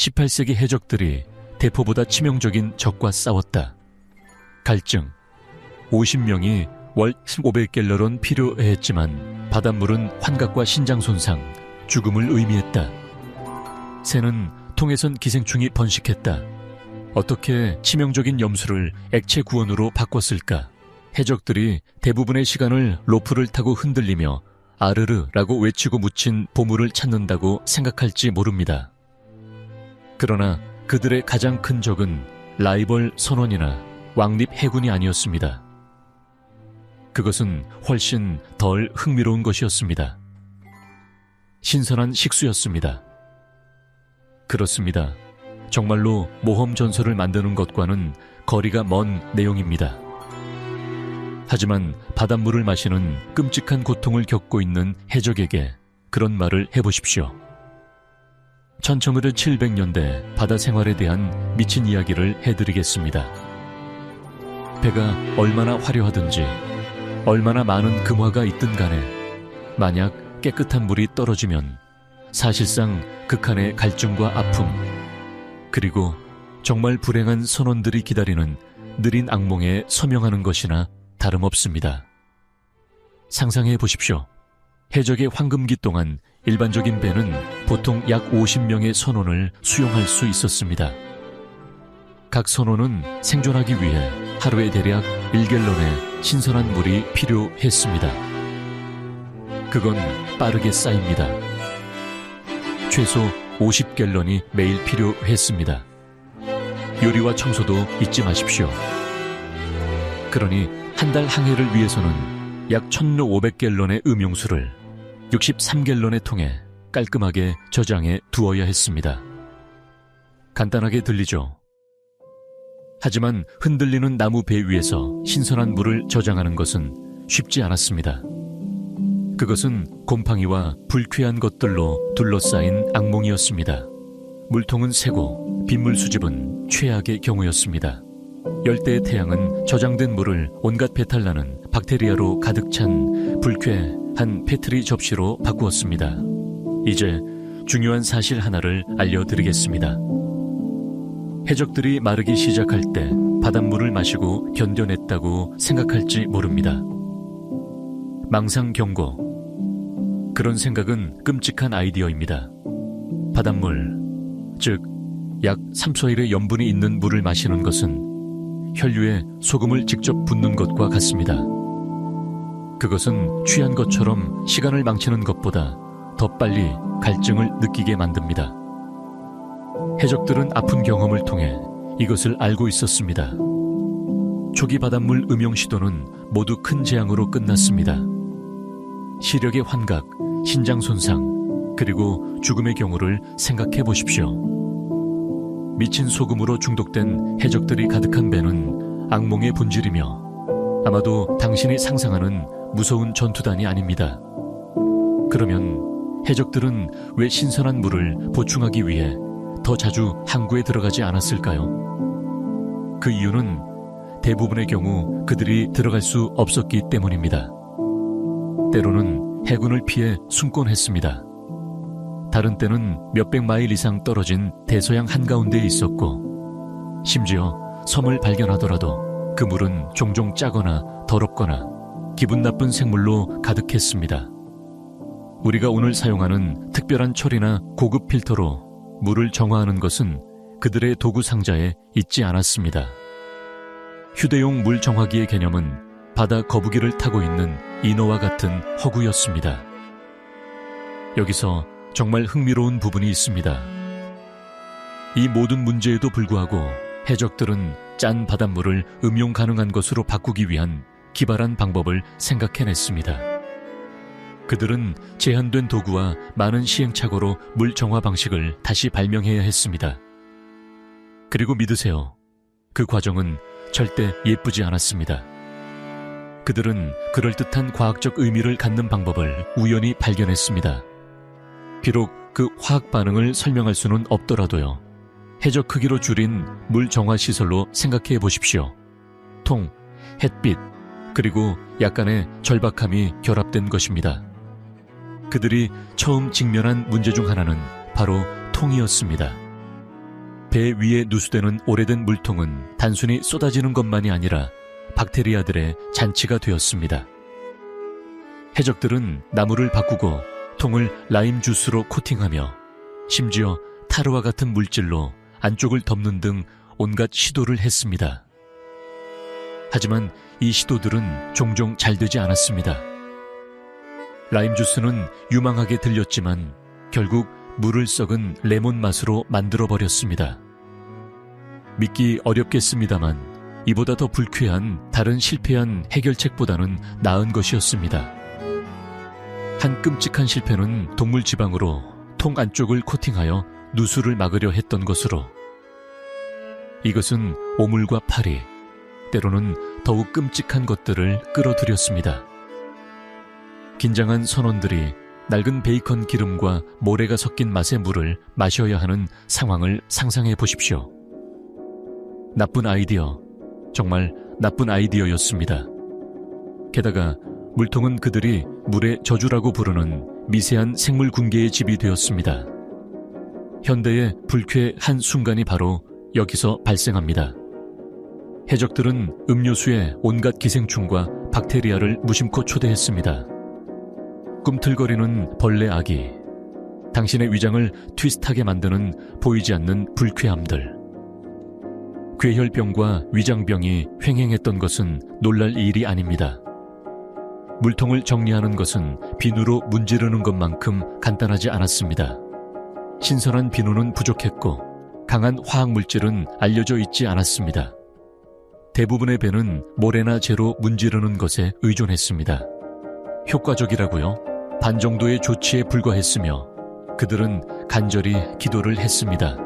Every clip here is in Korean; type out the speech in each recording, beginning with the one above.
18세기 해적들이 대포보다 치명적인 적과 싸웠다. 갈증. 50명이 월 500갤러론 필요했지만 바닷물은 환각과 신장 손상, 죽음을 의미했다. 새는 통에선 기생충이 번식했다. 어떻게 치명적인 염수를 액체 구원으로 바꿨을까? 해적들이 대부분의 시간을 로프를 타고 흔들리며 아르르라고 외치고 묻힌 보물을 찾는다고 생각할지 모릅니다. 그러나 그들의 가장 큰 적은 라이벌 선원이나 왕립 해군이 아니었습니다. 그것은 훨씬 덜 흥미로운 것이었습니다. 신선한 식수였습니다. 그렇습니다. 정말로 모험 전설을 만드는 것과는 거리가 먼 내용입니다. 하지만 바닷물을 마시는 끔찍한 고통을 겪고 있는 해적에게 그런 말을 해보십시오. 1700년대 바다 생활에 대한 미친 이야기를 해드리겠습니다. 배가 얼마나 화려하든지 얼마나 많은 금화가 있든 간에 만약 깨끗한 물이 떨어지면 사실상 극한의 갈증과 아픔 그리고 정말 불행한 선원들이 기다리는 느린 악몽에 서명하는 것이나 다름없습니다. 상상해 보십시오. 해적의 황금기 동안 일반적인 배는 보통 약 50명의 선원을 수용할 수 있었습니다. 각 선원은 생존하기 위해 하루에 대략 1갤런의 신선한 물이 필요했습니다. 그건 빠르게 쌓입니다. 최소 50갤런이 매일 필요했습니다. 요리와 청소도 잊지 마십시오. 그러니 한 달 항해를 위해서는 약 1500갤런의 음용수를 63갤런의 통에 깔끔하게 저장해 두어야 했습니다. 간단하게 들리죠? 하지만 흔들리는 나무 배 위에서 신선한 물을 저장하는 것은 쉽지 않았습니다. 그것은 곰팡이와 불쾌한 것들로 둘러싸인 악몽이었습니다. 물통은 새고 빗물 수집은 최악의 경우였습니다. 열대의 태양은 저장된 물을 온갖 배탈 나는 박테리아로 가득 찬 불쾌한 페트리 접시로 바꾸었습니다. 이제 중요한 사실 하나를 알려드리겠습니다. 해적들이 마르기 시작할 때 바닷물을 마시고 견뎌냈다고 생각할지 모릅니다. 망상 경고. 그런 생각은 끔찍한 아이디어입니다. 바닷물, 즉, 약 3소일의 염분이 있는 물을 마시는 것은 혈류에 소금을 직접 붓는 것과 같습니다. 그것은 취한 것처럼 시간을 망치는 것보다 더 빨리 갈증을 느끼게 만듭니다. 해적들은 아픈 경험을 통해 이것을 알고 있었습니다. 초기 바닷물 음용 시도는 모두 큰 재앙으로 끝났습니다. 시력의 환각, 신장 손상, 그리고 죽음의 경우를 생각해 보십시오. 미친 소금으로 중독된 해적들이 가득한 배는 악몽의 본질이며 아마도 당신이 상상하는 무서운 전투단이 아닙니다. 그러면 해적들은 왜 신선한 물을 보충하기 위해 더 자주 항구에 들어가지 않았을까요? 그 이유는 대부분의 경우 그들이 들어갈 수 없었기 때문입니다. 때로는 해군을 피해 숨곤 했습니다. 다른 때는 몇백 마일 이상 떨어진 대서양 한가운데에 있었고, 심지어 섬을 발견하더라도 그 물은 종종 짜거나 더럽거나 기분 나쁜 생물로 가득했습니다. 우리가 오늘 사용하는 특별한 처리나 고급 필터로 물을 정화하는 것은 그들의 도구 상자에 있지 않았습니다. 휴대용 물 정화기의 개념은 바다 거북이를 타고 있는 인어와 같은 허구였습니다. 여기서 정말 흥미로운 부분이 있습니다. 이 모든 문제에도 불구하고 해적들은 짠 바닷물을 음용 가능한 것으로 바꾸기 위한 기발한 방법을 생각해냈습니다. 그들은 제한된 도구와 많은 시행착오로 물 정화 방식을 다시 발명해야 했습니다. 그리고 믿으세요. 그 과정은 절대 예쁘지 않았습니다. 그들은 그럴듯한 과학적 의미를 갖는 방법을 우연히 발견했습니다. 비록 그 화학 반응을 설명할 수는 없더라도요. 해적 크기로 줄인 물 정화 시설로 생각해 보십시오. 통, 햇빛, 그리고 약간의 절박함이 결합된 것입니다. 그들이 처음 직면한 문제 중 하나는 바로 통이었습니다. 배 위에 누수되는 오래된 물통은 단순히 쏟아지는 것만이 아니라 박테리아들의 잔치가 되었습니다. 해적들은 나무를 바꾸고 통을 라임 주스로 코팅하며 심지어 타르와 같은 물질로 안쪽을 덮는 등 온갖 시도를 했습니다. 하지만 이 시도들은 종종 잘 되지 않았습니다. 라임 주스는 유망하게 들렸지만 결국 물을 썩은 레몬 맛으로 만들어 버렸습니다. 믿기 어렵겠습니다만 이보다 더 불쾌한 다른 실패한 해결책보다는 나은 것이었습니다. 한 끔찍한 실패는 동물 지방으로 통 안쪽을 코팅하여 누수를 막으려 했던 것으로 이것은 오물과 파리, 때로는 더욱 끔찍한 것들을 끌어들였습니다. 긴장한 선원들이 낡은 베이컨 기름과 모래가 섞인 맛의 물을 마셔야 하는 상황을 상상해 보십시오. 나쁜 아이디어, 정말 나쁜 아이디어였습니다. 게다가 물통은 그들이 물의 저주라고 부르는 미세한 생물 군계의 집이 되었습니다. 현대의 불쾌 한 순간이 바로 여기서 발생합니다. 해적들은 음료수에 온갖 기생충과 박테리아를 무심코 초대했습니다. 꿈틀거리는 벌레 아기, 당신의 위장을 트위스트하게 만드는 보이지 않는 불쾌함들. 괴혈병과 위장병이 횡행했던 것은 놀랄 일이 아닙니다. 물통을 정리하는 것은 비누로 문지르는 것만큼 간단하지 않았습니다. 신선한 비누는 부족했고 강한 화학 물질은 알려져 있지 않았습니다. 대부분의 배는 모래나 재로 문지르는 것에 의존했습니다. 효과적이라고요? 반 정도의 조치에 불과했으며 그들은 간절히 기도를 했습니다.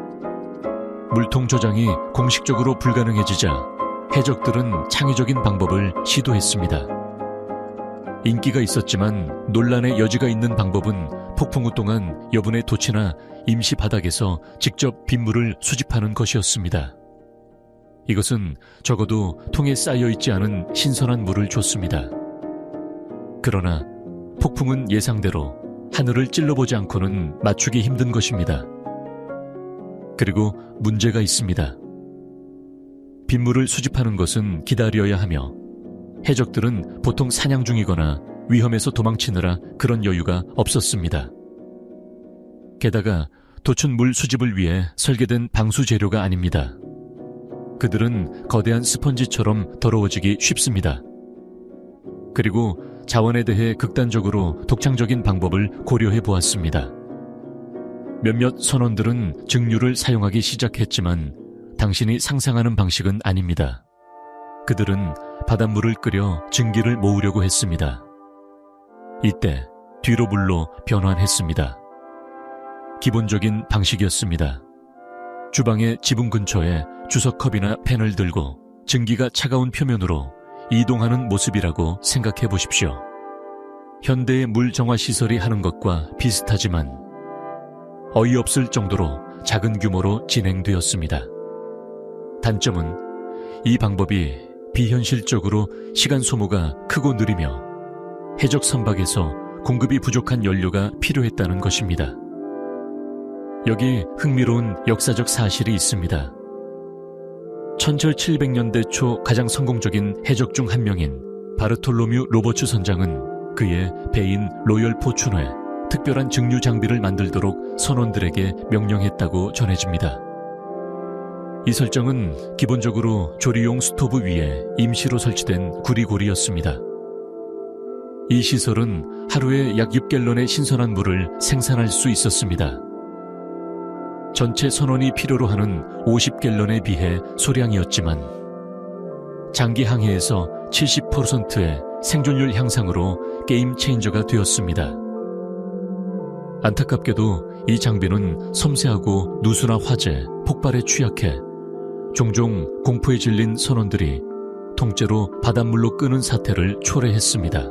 물통 저장이 공식적으로 불가능해지자 해적들은 창의적인 방법을 시도했습니다. 인기가 있었지만 논란의 여지가 있는 방법은 폭풍 우 동안 여분의 도치나 임시 바닥에서 직접 빗물을 수집하는 것이었습니다. 이것은 적어도 통에 쌓여 있지 않은 신선한 물을 줬습니다. 그러나 폭풍은 예상대로 하늘을 찔러보지 않고는 맞추기 힘든 것입니다. 그리고 문제가 있습니다. 빗물을 수집하는 것은 기다려야 하며 해적들은 보통 사냥 중이거나 위험에서 도망치느라 그런 여유가 없었습니다. 게다가 도춘 물 수집을 위해 설계된 방수 재료가 아닙니다. 그들은 거대한 스펀지처럼 더러워지기 쉽습니다. 그리고 자원에 대해 극단적으로 독창적인 방법을 고려해 보았습니다. 몇몇 선원들은 증류를 사용하기 시작했지만 당신이 상상하는 방식은 아닙니다. 그들은 바닷물을 끓여 증기를 모으려고 했습니다. 이때 뒤로 물로 변환했습니다. 기본적인 방식이었습니다. 주방의 지붕 근처에 주석컵이나 펜을 들고 증기가 차가운 표면으로 이동하는 모습이라고 생각해 보십시오. 현대의 물 정화 시설이 하는 것과 비슷하지만 어이없을 정도로 작은 규모로 진행되었습니다. 단점은 이 방법이 비현실적으로 시간 소모가 크고 느리며 해적 선박에서 공급이 부족한 연료가 필요했다는 것입니다. 여기 흥미로운 역사적 사실이 있습니다. 1700년대 초 가장 성공적인 해적 중 한 명인 바르톨로뮤 로버츠 선장은 그의 배인 로열 포춘에 특별한 증류 장비를 만들도록 선원들에게 명령했다고 전해집니다. 이 설정은 기본적으로 조리용 스토브 위에 임시로 설치된 구리고리였습니다. 이 시설은 하루에 약 6갤런의 신선한 물을 생산할 수 있었습니다. 전체 선원이 필요로 하는 50갤런에 비해 소량이었지만 장기 항해에서 70%의 생존율 향상으로 게임 체인저가 되었습니다. 안타깝게도 이 장비는 섬세하고 누수나 화재, 폭발에 취약해 종종 공포에 질린 선원들이 통째로 바닷물로 끄는 사태를 초래했습니다.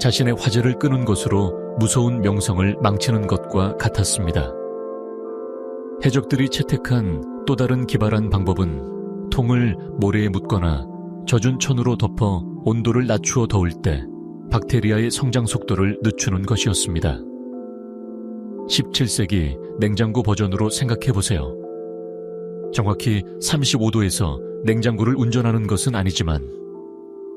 자신의 화재를 끄는 것으로 무서운 명성을 망치는 것과 같았습니다. 해적들이 채택한 또 다른 기발한 방법은 통을 모래에 묻거나 젖은 천으로 덮어 온도를 낮추어 더울 때 박테리아의 성장 속도를 늦추는 것이었습니다. 17세기 냉장고 버전으로 생각해 보세요. 정확히 35도에서 냉장고를 운전하는 것은 아니지만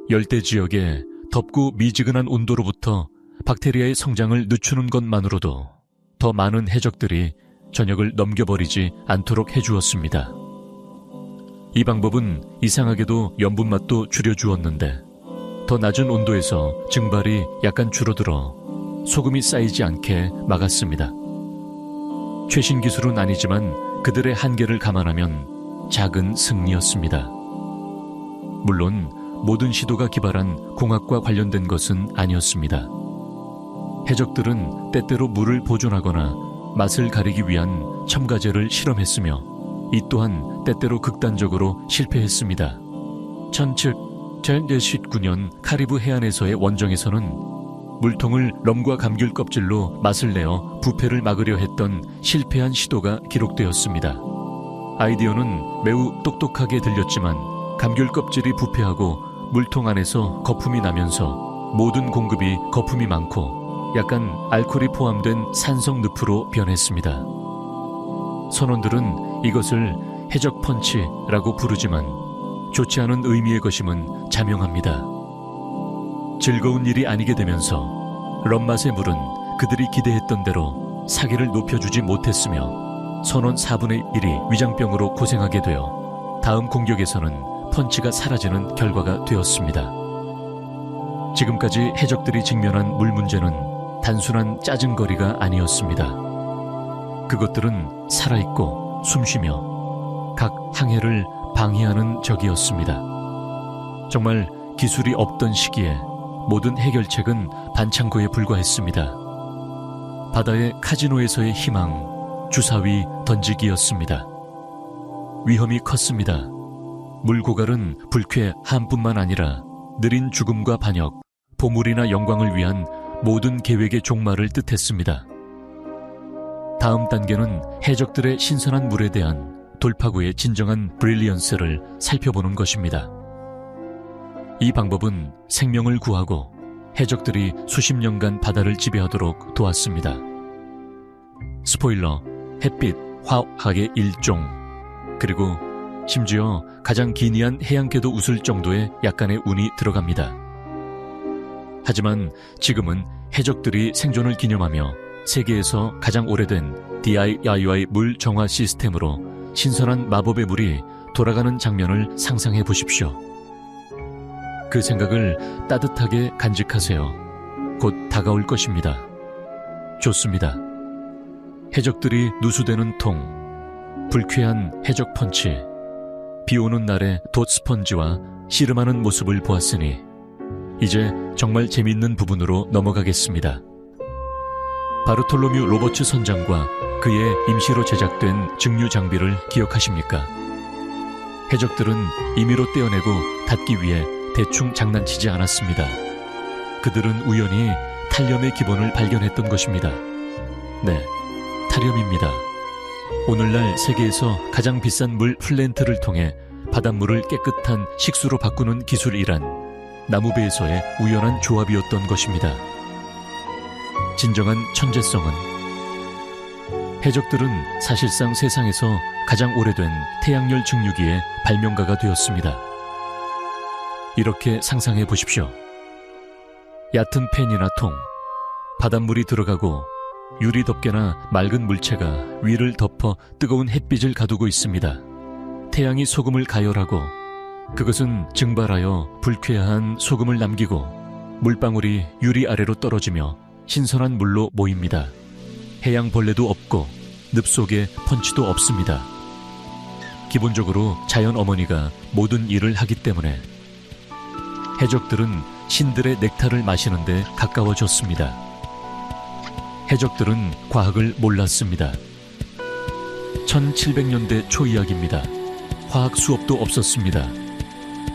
열대 지역의 덥고 미지근한 온도로부터 박테리아의 성장을 늦추는 것만으로도 더 많은 해적들이 저녁을 넘겨버리지 않도록 해주었습니다. 이 방법은 이상하게도 염분 맛도 줄여주었는데 더 낮은 온도에서 증발이 약간 줄어들어 소금이 쌓이지 않게 막았습니다. 최신 기술은 아니지만 그들의 한계를 감안하면 작은 승리였습니다. 물론 모든 시도가 기발한 공학과 관련된 것은 아니었습니다. 해적들은 때때로 물을 보존하거나 맛을 가리기 위한 첨가제를 실험했으며 이 또한 때때로 극단적으로 실패했습니다. 1719년 카리브 해안에서의 원정에서는 물통을 럼과 감귤 껍질로 맛을 내어 부패를 막으려 했던 실패한 시도가 기록되었습니다. 아이디어는 매우 똑똑하게 들렸지만 감귤 껍질이 부패하고 물통 안에서 거품이 나면서 모든 공급이 거품이 많고 약간 알코올이 포함된 산성 늪으로 변했습니다. 선원들은 이것을 해적 펀치라고 부르지만 좋지 않은 의미의 것임은 자명합니다. 즐거운 일이 아니게 되면서 럼맛의 물은 그들이 기대했던 대로 사기를 높여주지 못했으며 선원 4분의 1이 위장병으로 고생하게 되어 다음 공격에서는 펀치가 사라지는 결과가 되었습니다. 지금까지 해적들이 직면한 물 문제는 단순한 짜증거리가 아니었습니다. 그것들은 살아있고 숨쉬며 각 항해를 방해하는 적이었습니다. 정말 기술이 없던 시기에 모든 해결책은 반창고에 불과했습니다. 바다의 카지노에서의 희망, 주사위 던지기였습니다. 위험이 컸습니다. 물고갈은 불쾌 한뿐만 아니라 느린 죽음과 반역, 보물이나 영광을 위한 모든 계획의 종말을 뜻했습니다. 다음 단계는 해적들의 신선한 물에 대한 돌파구의 진정한 브릴리언스를 살펴보는 것입니다. 이 방법은 생명을 구하고 해적들이 수십 년간 바다를 지배하도록 도왔습니다. 스포일러, 햇빛, 화학의 일종, 그리고 심지어 가장 기이한 해양계도 웃을 정도의 약간의 운이 들어갑니다. 하지만 지금은 해적들이 생존을 기념하며 세계에서 가장 오래된 DIY 물 정화 시스템으로 신선한 마법의 물이 돌아가는 장면을 상상해 보십시오. 그 생각을 따뜻하게 간직하세요. 곧 다가올 것입니다. 좋습니다. 해적들이 누수되는 통, 불쾌한 해적 펀치, 비 오는 날의 돛 스펀지와 씨름하는 모습을 보았으니 이제 정말 재밌는 부분으로 넘어가겠습니다. 바르톨로뮤 로버츠 선장과 그의 임시로 제작된 증류 장비를 기억하십니까? 해적들은 임의로 떼어내고 닫기 위해 대충 장난치지 않았습니다. 그들은 우연히 탈염의 기본을 발견했던 것입니다. 네, 탈염입니다. 오늘날 세계에서 가장 비싼 물 플랜트를 통해 바닷물을 깨끗한 식수로 바꾸는 기술이란 나무배에서의 우연한 조합이었던 것입니다. 진정한 천재성은 해적들은 사실상 세상에서 가장 오래된 태양열 증류기의 발명가가 되었습니다. 이렇게 상상해 보십시오. 얕은 펜이나 통, 바닷물이 들어가고 유리 덮개나 맑은 물체가 위를 덮어 뜨거운 햇빛을 가두고 있습니다. 태양이 소금을 가열하고 그것은 증발하여 불쾌한 소금을 남기고 물방울이 유리 아래로 떨어지며 신선한 물로 모입니다. 해양 벌레도 없고 늪 속에 펀치도 없습니다. 기본적으로 자연 어머니가 모든 일을 하기 때문에 해적들은 신들의 넥타를 마시는데 가까워졌습니다. 해적들은 과학을 몰랐습니다. 1700년대 초 이야기입니다. 화학 수업도 없었습니다.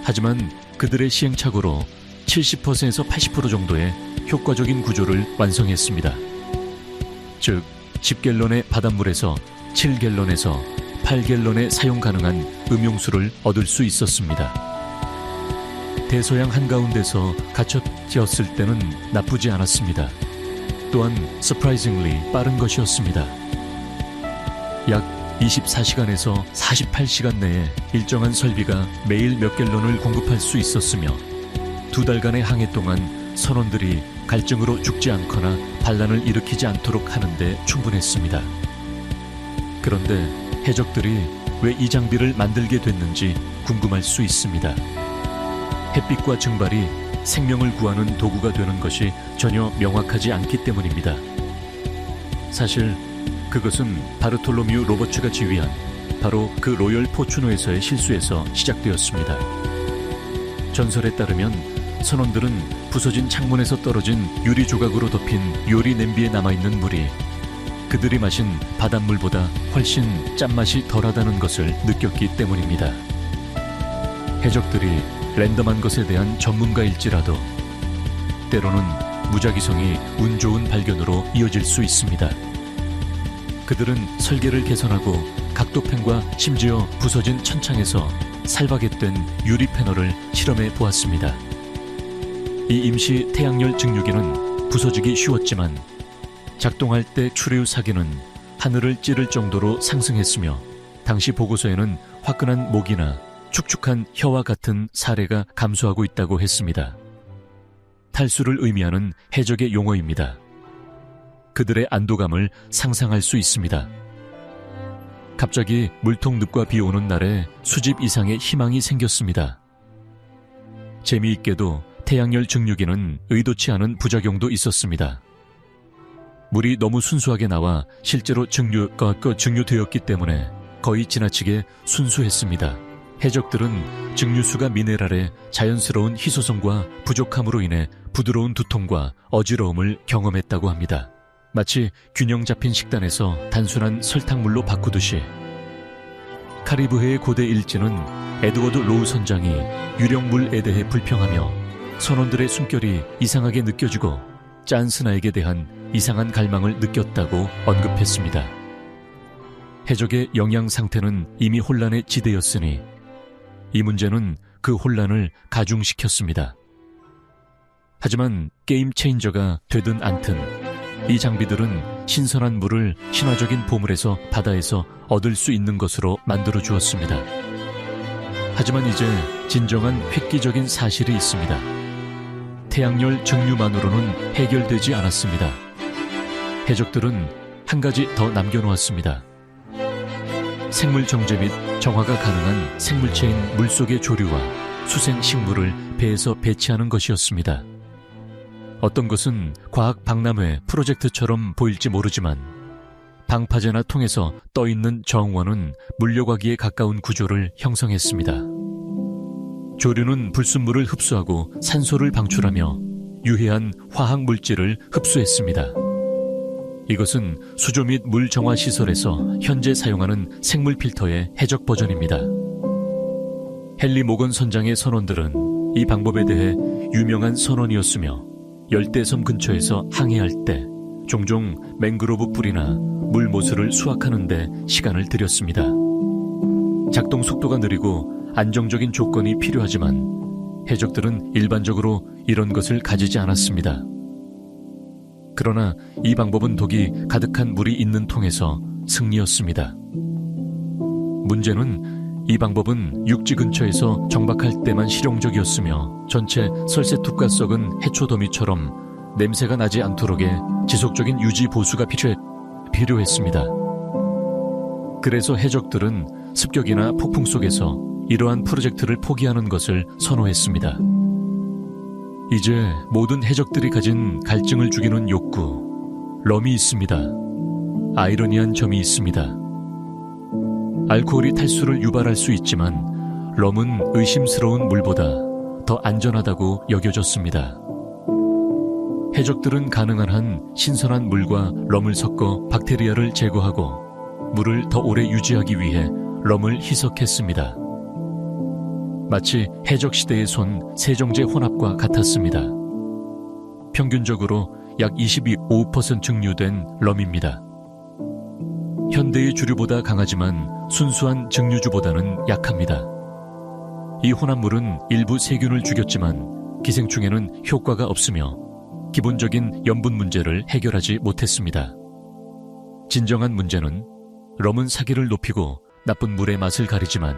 하지만 그들의 시행착오로 70%에서 80% 정도의 효과적인 구조를 완성했습니다. 즉, 10갤런의 바닷물에서 7갤런에서 8갤런의 사용 가능한 음용수를 얻을 수 있었습니다. 대서양 한가운데서 갇혀지었을 때는 나쁘지 않았습니다. 또한 surprisingly 빠른 것이었습니다. 약 24시간에서 48시간 내에 일정한 설비가 매일 몇 갤런을 공급할 수 있었으며 두 달간의 항해 동안 선원들이 갈증으로 죽지 않거나 반란을 일으키지 않도록 하는데 충분했습니다. 그런데 해적들이 왜 이 장비를 만들게 됐는지 궁금할 수 있습니다. 햇빛과 증발이 생명을 구하는 도구가 되는 것이 전혀 명확하지 않기 때문입니다. 사실 그것은 바르톨로뮤 로버츠가 지휘한 바로 그 로열 포추노에서의 실수에서 시작되었습니다. 전설에 따르면 선원들은 부서진 창문에서 떨어진 유리 조각으로 덮인 요리 냄비에 남아있는 물이 그들이 마신 바닷물보다 훨씬 짠맛이 덜하다는 것을 느꼈기 때문입니다. 해적들이 랜덤한 것에 대한 전문가일지라도 때로는 무작위성이 운 좋은 발견으로 이어질 수 있습니다. 그들은 설계를 개선하고 각도펜과 심지어 부서진 천창에서 살바겟된 유리 패널을 실험해 보았습니다. 이 임시 태양열 증류기는 부서지기 쉬웠지만 작동할 때 추리우 사기는 하늘을 찌를 정도로 상승했으며 당시 보고서에는 화끈한 목이나 축축한 혀와 같은 사례가 감소하고 있다고 했습니다. 탈수를 의미하는 해적의 용어입니다. 그들의 안도감을 상상할 수 있습니다. 갑자기 물통 늪과 비 오는 날에 수집 이상의 희망이 생겼습니다. 재미있게도 태양열 증류기는 의도치 않은 부작용도 있었습니다. 물이 너무 순수하게 나와 실제로 증류가 증류되었기 때문에 거의 지나치게 순수했습니다. 해적들은 증류수가 미네랄의 자연스러운 희소성과 부족함으로 인해 부드러운 두통과 어지러움을 경험했다고 합니다. 마치 균형 잡힌 식단에서 단순한 설탕물로 바꾸듯이 카리브해의 고대 일지는 에드워드 로우 선장이 유령물에 대해 불평하며 선원들의 숨결이 이상하게 느껴지고 짠스나에게 대한 이상한 갈망을 느꼈다고 언급했습니다. 해적의 영양 상태는 이미 혼란에 지대였으니 이 문제는 그 혼란을 가중시켰습니다. 하지만 게임 체인저가 되든 않든 이 장비들은 신선한 물을 신화적인 보물에서 바다에서 얻을 수 있는 것으로 만들어 주었습니다. 하지만 이제 진정한 획기적인 사실이 있습니다. 태양열 증류만으로는 해결되지 않았습니다. 해적들은 한 가지 더 남겨놓았습니다. 생물 정제 및 정화가 가능한 생물체인 물속의 조류와 수생 식물을 배에서 배치하는 것이었습니다. 어떤 것은 과학 박람회 프로젝트처럼 보일지 모르지만 방파제나 통해서 떠 있는 정원은 물려가기에 가까운 구조를 형성했습니다. 조류는 불순물을 흡수하고 산소를 방출하며 유해한 화학 물질을 흡수했습니다. 이것은 수조 및 물 정화 시설에서 현재 사용하는 생물 필터의 해적 버전입니다. 헨리 모건 선장의 선원들은 이 방법에 대해 유명한 선원이었으며 열대섬 근처에서 항해할 때 종종 맹그로브 뿌리나 물모수를 수확하는데 시간을 들였습니다. 작동 속도가 느리고 안정적인 조건이 필요하지만 해적들은 일반적으로 이런 것을 가지지 않았습니다. 그러나 이 방법은 독이 가득한 물이 있는 통에서 승리였습니다. 문제는 이 방법은 육지 근처에서 정박할 때만 실용적이었으며 전체 설세툭과 썩은 해초 더미처럼 냄새가 나지 않도록의 지속적인 유지 보수가 필요해, 필요했습니다. 그래서 해적들은 습격이나 폭풍 속에서 이러한 프로젝트를 포기하는 것을 선호했습니다. 이제 모든 해적들이 가진 갈증을 죽이는 욕구, 럼이 있습니다. 아이러니한 점이 있습니다. 알코올이 탈수를 유발할 수 있지만 럼은 의심스러운 물보다 더 안전하다고 여겨졌습니다. 해적들은 가능한 한 신선한 물과 럼을 섞어 박테리아를 제거하고 물을 더 오래 유지하기 위해 럼을 희석했습니다. 마치 해적 시대의 손 세정제 혼합과 같았습니다. 평균적으로 약 22% 증류된 럼입니다. 현대의 주류보다 강하지만 순수한 증류주보다는 약합니다. 이 혼합물은 일부 세균을 죽였지만 기생충에는 효과가 없으며 기본적인 염분 문제를 해결하지 못했습니다. 진정한 문제는 럼은 사기를 높이고 나쁜 물의 맛을 가리지만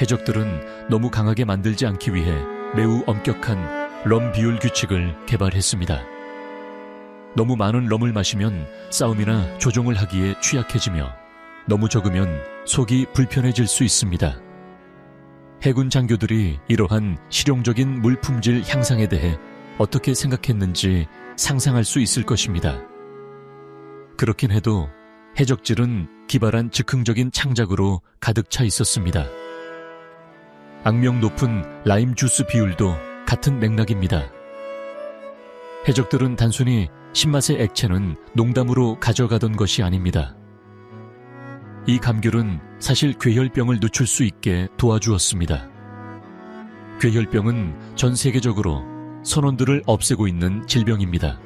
해적들은 너무 강하게 만들지 않기 위해 매우 엄격한 럼 비율 규칙을 개발했습니다. 너무 많은 럼을 마시면 싸움이나 조종을 하기에 취약해지며 너무 적으면 속이 불편해질 수 있습니다. 해군 장교들이 이러한 실용적인 물 품질 향상에 대해 어떻게 생각했는지 상상할 수 있을 것입니다. 그렇긴 해도 해적질은 기발한 즉흥적인 창작으로 가득 차 있었습니다. 악명 높은 라임 주스 비율도 같은 맥락입니다. 해적들은 단순히 신맛의 액체는 농담으로 가져가던 것이 아닙니다. 이 감귤은 사실 괴혈병을 늦출 수 있게 도와주었습니다. 괴혈병은 전 세계적으로 선원들을 없애고 있는 질병입니다.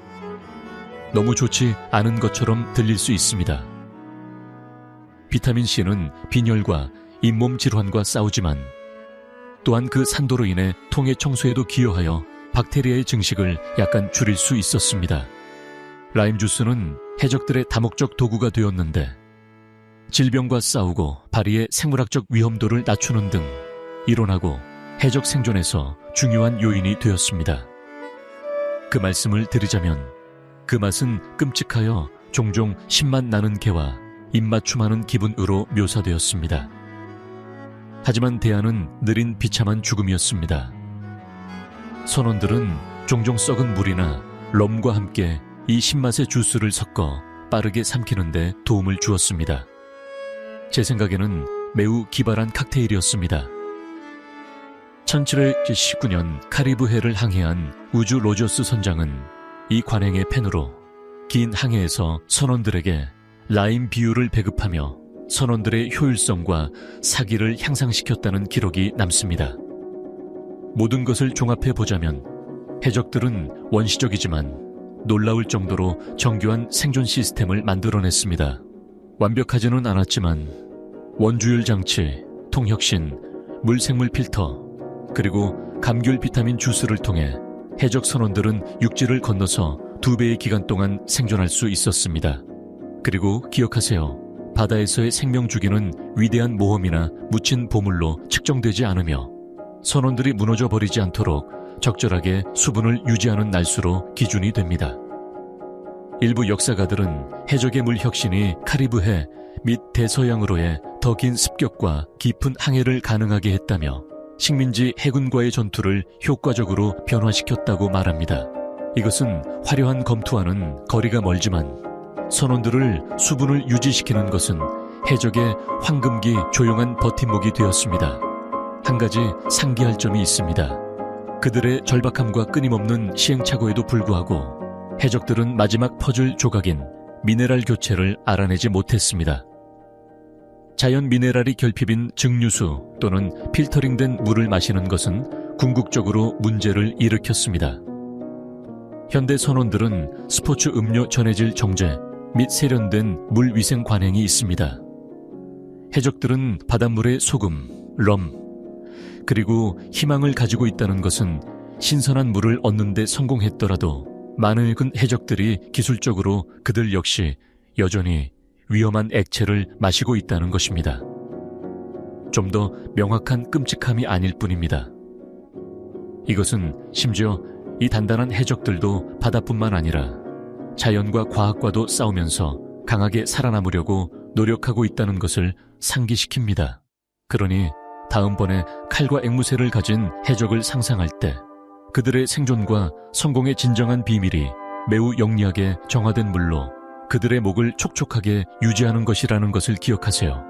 너무 좋지 않은 것처럼 들릴 수 있습니다. 비타민 C는 빈혈과 잇몸 질환과 싸우지만 또한 그 산도로 인해 통해 청소에도 기여하여 박테리아의 증식을 약간 줄일 수 있었습니다. 라임 주스는 해적들의 다목적 도구가 되었는데 질병과 싸우고 발리의 생물학적 위험도를 낮추는 등 이론하고 해적 생존에서 중요한 요인이 되었습니다. 그 말씀을 드리자면 그 맛은 끔찍하여 종종 신맛 나는 개와 입맞춤하는 기분으로 묘사되었습니다. 하지만 대안은 느린 비참한 죽음이었습니다. 선원들은 종종 썩은 물이나 럼과 함께 이 신맛의 주스를 섞어 빠르게 삼키는데 도움을 주었습니다. 제 생각에는 매우 기발한 칵테일이었습니다. 1719년 카리브해를 항해한 우주 로저스 선장은 이 관행의 펜으로 긴 항해에서 선원들에게 라임 비율을 배급하며 선원들의 효율성과 사기를 향상시켰다는 기록이 남습니다. 모든 것을 종합해 보자면 해적들은 원시적이지만 놀라울 정도로 정교한 생존 시스템을 만들어냈습니다. 완벽하지는 않았지만 원주율 장치, 통혁신, 물생물 필터, 그리고 감귤 비타민 주스를 통해 해적 선원들은 육지를 건너서 두 배의 기간 동안 생존할 수 있었습니다. 그리고 기억하세요. 바다에서의 생명 주기는 위대한 모험이나 묻힌 보물로 측정되지 않으며 선원들이 무너져 버리지 않도록 적절하게 수분을 유지하는 날수로 기준이 됩니다. 일부 역사가들은 해적의 물 혁신이 카리브해 및 대서양으로의 더 긴 습격과 깊은 항해를 가능하게 했다며 식민지 해군과의 전투를 효과적으로 변화시켰다고 말합니다. 이것은 화려한 검투와는 거리가 멀지만 선원들을 수분을 유지시키는 것은 해적의 황금기 조용한 버팀목이 되었습니다. 한 가지 상기할 점이 있습니다. 그들의 절박함과 끊임없는 시행착오에도 불구하고 해적들은 마지막 퍼즐 조각인 미네랄 교체를 알아내지 못했습니다. 자연 미네랄이 결핍인 증류수 또는 필터링된 물을 마시는 것은 궁극적으로 문제를 일으켰습니다. 현대 선원들은 스포츠 음료 전해질 정제 및 세련된 물 위생 관행이 있습니다. 해적들은 바닷물의 소금, 럼, 그리고 희망을 가지고 있다는 것은 신선한 물을 얻는 데 성공했더라도 많은 해적들이 기술적으로 그들 역시 여전히 위험한 액체를 마시고 있다는 것입니다. 좀 더 명확한 끔찍함이 아닐 뿐입니다. 이것은 심지어 이 단단한 해적들도 바다뿐만 아니라 자연과 과학과도 싸우면서 강하게 살아남으려고 노력하고 있다는 것을 상기시킵니다. 그러니 다음번에 칼과 앵무새를 가진 해적을 상상할 때 그들의 생존과 성공의 진정한 비밀이 매우 영리하게 정화된 물로 그들의 목을 촉촉하게 유지하는 것이라는 것을 기억하세요.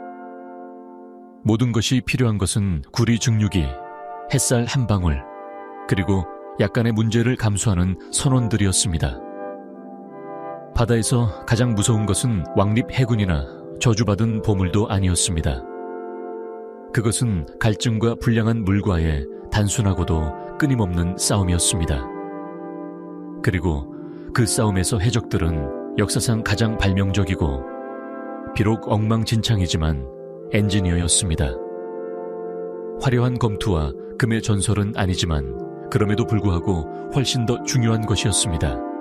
모든 것이 필요한 것은 구리 증류기, 햇살 한 방울, 그리고 약간의 문제를 감수하는 선원들이었습니다. 바다에서 가장 무서운 것은 왕립 해군이나 저주받은 보물도 아니었습니다. 그것은 갈증과 불량한 물과의 단순하고도 끊임없는 싸움이었습니다. 그리고 그 싸움에서 해적들은 역사상 가장 발명적이고 비록 엉망진창이지만 엔지니어였습니다. 화려한 검투와 금의 전설은 아니지만 그럼에도 불구하고 훨씬 더 중요한 것이었습니다.